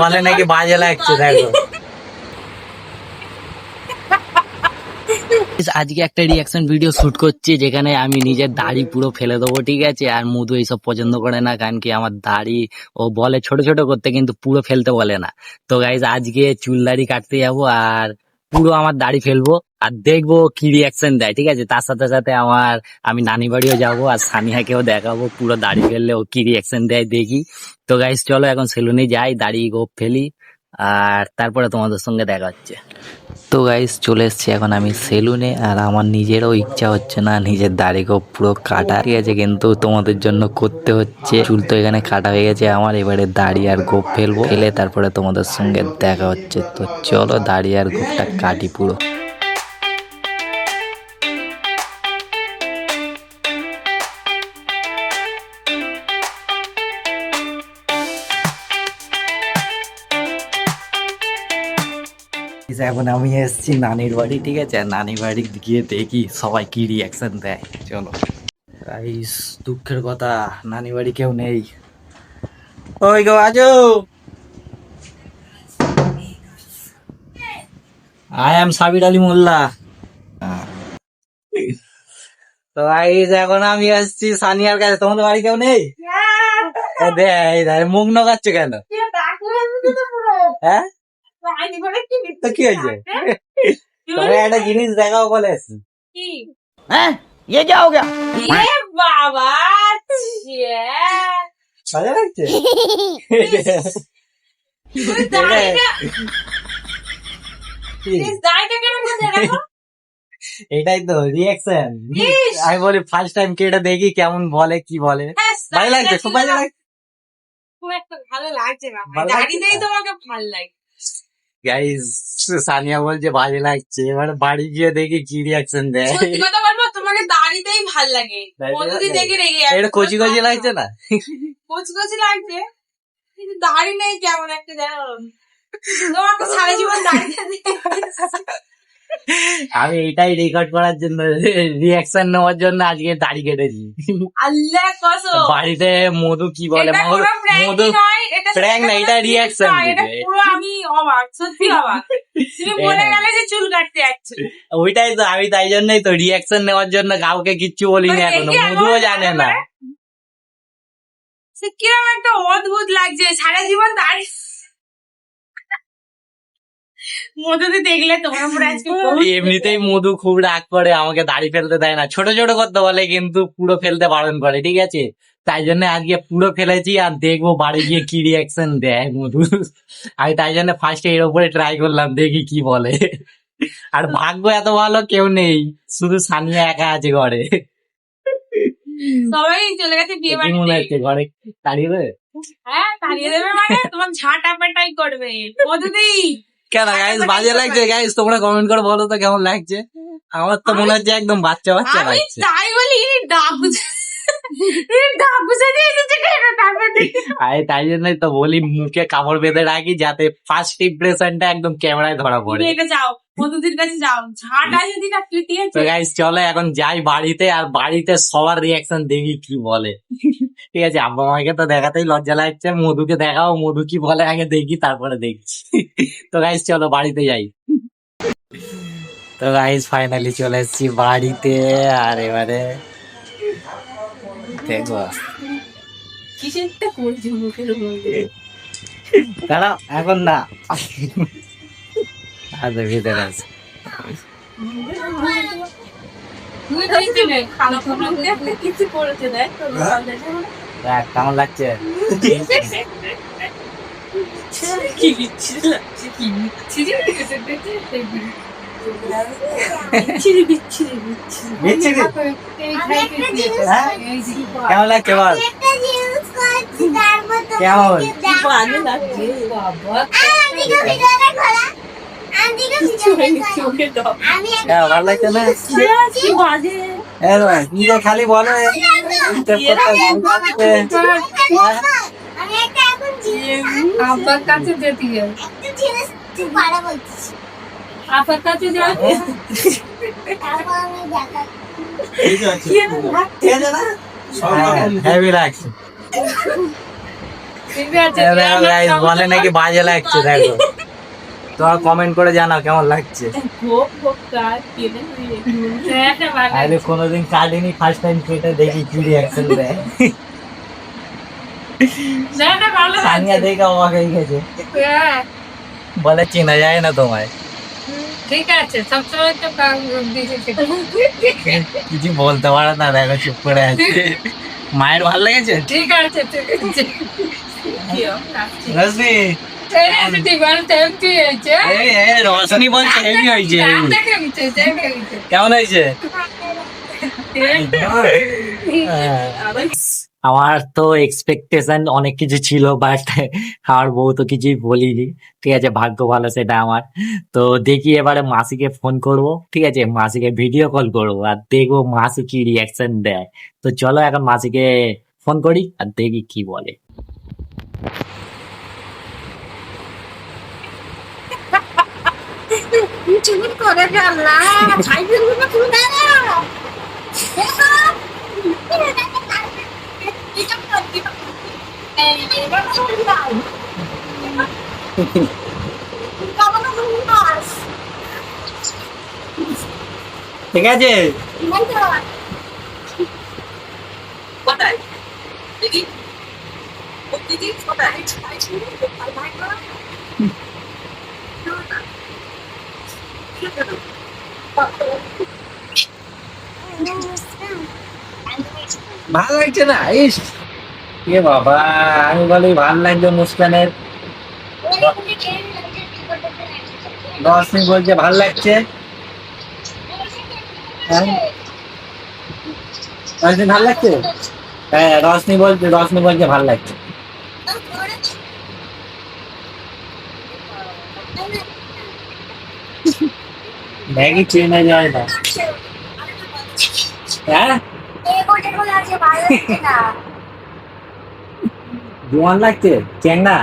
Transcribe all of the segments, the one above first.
বলে নাকি বাজে লাগছে, দেখো। আজকে একটা রিয়াকশন ভিডিও শুট করছি, যেখানে আমি নিজের দাড়ি পুরো ফেলে দেবো, ঠিক আছে? আর মধু এইসব পছন্দ করে না, কারণ কি আমার দাড়ি ও বলে ছোট ছোট করতে, কিন্তু পুরো ফেলতে বলে না। তো গাইজ আজকে চুল দাড়ি কাটতে যাব, আর পুরো আমার দাড়ি ফেলব। আর দেখব কি রিয়াকশন দেয়, ঠিক আছে? তার সাথে সাথে আমার, আমি নানি বাড়িও যাব আর সানিয়াকেও দেখাবো, পুরো দাড়ি ফেললে ও কি রিয়াকশন দেয় দেখি। তো গাইস চলো এখন সেলুনে যাই, দাড়ি গোপ ফেলি, আর তারপরে তোমাদের সঙ্গে দেখা হচ্ছে। তো গাইস চলে এসছি এখন আমি সেলুনে আর আমার নিজেরও ইচ্ছা হচ্ছে না, নিজের দাড়ি গোপ পুরো কাটা ঠিক আছে কিন্তু তোমাদের জন্য করতে হচ্ছে। চুল তো এখানে কাটা হয়ে গেছে আমার, এবারে দাড়ি আর গোপ ফেলব, ফেলে তারপরে তোমাদের সঙ্গে দেখা হচ্ছে। তো চলো দাড়ি আর গোপটা কাটি পুরো। এখন আমি এসেছি নানির বাড়ি ঠিক আছে? নানির বাড়ি গিয়ে দেখি সবাই কি রিয়াকশন দেয়। চলো। গাইস দুঃখের কথা নানি বাড়ি কেউ নেই। ওই গো আজো! I am Sabir Ali Molla. তো গাইস এখন আমি আসছি সানিয়ার কাছে। তোমাদের বাড়ি কেউ নেই? দেখ মুখ নগাচ্ছ কেন? হ্যাঁ? কি হয়েছে? তবে একটা জিনিস দেখাও বলে এসছি। হ্যাঁ ভালো লাগছে? এটাই তো রিয়াকশন! আমি বলি ফার্স্ট টাইম কেটে দেখি কেমন বলে কি বলে। ভালো লাগছে খুব ভালো লাগছে। খুব একটা ভালো লাগছে না। ভালো লাগছে? তোমাকে ভালো লাগে। গাইস সানিয়া বলছে ভালো লাগছে। এবার বাড়ি গিয়ে দেখি কি রিয়াকশন দেয়। সত্যি কথা বলব তোমাকে দাড়িতেই ভালো লাগে। মধুদি দেখে রেগে যাবে এটা কচি কচি লাগছে না? কচি কচি লাগছে। কিন্তু দাড়ি নেই কেমন একটা জানো? তোমাকে সারা জীবন দাড়ি আমি এটাই রেকর্ড করার জন্য রিয়াকশন নেওয়ার জন্য আজকে দাড়ি কেটেছি। আল্লাহ কসম! বাড়িতে মধু কি বলে? মধু prank না, এটা দিবে। পুরো আমি অবাক সত্যি অবাক। তুমি বলে গেলে যে চুল কাটতে যাচ্ছ। ওইটাই তো আমি তাই জন্যই তো রিয়াকশন নেওয়ার জন্য কাউকে কিচ্ছু বলিনি এখনও। মধুও জানে না। সে কীরকম একটা অদ্ভুত লাগছে সারা জীবন দাড়ি মধুদি দেখলে তোমার উপরে আজকে এমনিতেই মধু খুব রাগ করে আমাকে দাড়ি ফেলতে দেয় না। ছোট ছোট করতে বলে কিন্তু পুরো ফেলতে বারণ করে ঠিক আছে? তাই জন্য আজকে পুরো ফেলেছি আর দেখব বাড়ি গিয়ে কি রিয়াকশন দেয় মধু। আমি তাই জন্য ফার্স্টে এর উপরে ট্রাই করলাম দেখি কি বলে। আর ভাগ্য এত ভালো কেউ নেই শুধু সানিয়া একা আছে ঘরে। সবাই চলে গেছে বিয়ে মনে হচ্ছে ঘরে দাঁড়িয়ে দেবে? হ্যাঁ তাড়িয়ে দেবে মানে তোমার ঝাঁটা পেটাই করবে। মধুদি কেন গাইস বাজে লাগছে গাইস তোমরা কমেন্ট করে বলো তো কেমন লাগছে? আমার তো মনে হচ্ছে একদম বাচ্চা বাচ্চা লাগছে। তাই বলি দেখি আরে তাই জন্যই তো বলি মুখে কাপড় বেঁধে রাখি যাতে ফার্স্ট ইমপ্রেশনটা একদম ক্যামেরায় ধরা পড়ে। যাও তো গাইস চলো এখন যাই বাড়িতে আর বাড়িতে সবার রিয়াকশন দেখি কি বলে। ঠিক আছে আব্বা মাকে তো দেখাতেই লজ্জা লাগছে। মধুকে দেখাও মধু কি বলে আগে দেখি তারপরে দেখছি। তো গাইস চলো বাড়িতে যাই। তো গাইস ফাইনালি চলে এসেছি বাড়িতে। আর এবারে দেখো। দাঁড়াও এখন না। আচ্ছা ভিতরে আছে। কিছু করেছে দেখ দেখ কেমন লাগছে? লাগছে লাগছে? হ্যাঁ? কেমন লাগছে বল? কেমন? ভালো লাগছে হ্যাঁ, ভালো না ভাই, তুমি তো খালি বলো। আব্বার কাছে যেতে কাছে যাবে লাগছে বলে নাকি বাজে লাগছে দেখো তোমরা কমেন্ট করে জানাও কেমন লাগছে। আরে কোনোদিন কাটিনি ফার্স্ট টাইম কেটে দেখি কি রিয়াকশন দেয়। সানিয়া দেখে অবাক হয়ে গেছে। বলে চেনা যায় না তোমায়। ঠিক আছে সবসময় তো কিছু বলতে পারে না দেখো চুপ করে আছে। মায়ের ভালো লেগেছে? ঠিক আছে ঠিক আছে। আমার তো এক্সপেকটেশন অনেক কিছু ছিল বাট আমার বউ তো কিছুই বলিনি। ঠিক আছে, ভাগ্য ভালো সেটা আমার। তো দেখি এবারে মাসিকে ফোন করব। ঠিক আছে, মাসিকে ভিডিও কল করব আর দেখব মাসি কি রিয়াকশন দেয়। তো চলো এখন মাসিকে ফোন করি আর দেখি কি বলে। চুল করে ফেললাম সাইকেলগুলো তুলে দাও দেখো। এটা করতে এই এবার চুল দাও কেমন ঘুমাস ঠিক আছে কোথায়? দিদি দিদি কোথায়? ভালো লাগছে না? ইস। এ বাবা, আমি বলি ভালো লাগছে মুস্কানের। রশ্মি বলছে, ভালো লাগছে? হ্যাঁ? ভালো লাগছে? হ্যাঁ রশ্মি বলছে রশ্মি বলছে, ভালো লাগছে। ম্যাগি চেনা যায় না। হ্যাঁ? লাগছে? চেংনা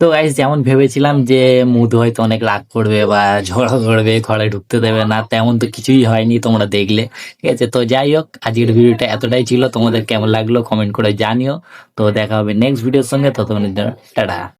তো গাইস যেমন ভেবেছিলাম যে মুধু হয়তো অনেক রাগ করবে বা ঝগড়া করবে, ঘরে ঢুকতে দেবে না, তেমন তো কিছুই হয়নি তোমরা দেখলে। ঠিক আছে, তো যাই হোক, আজকের ভিডিওটা এতটাই ছিল। তোমাদের কেমন লাগল কমেন্ট করে জানিও। তো দেখা হবে নেক্সট ভিডিওর সঙ্গে, ততক্ষণের জন্য, টাটা।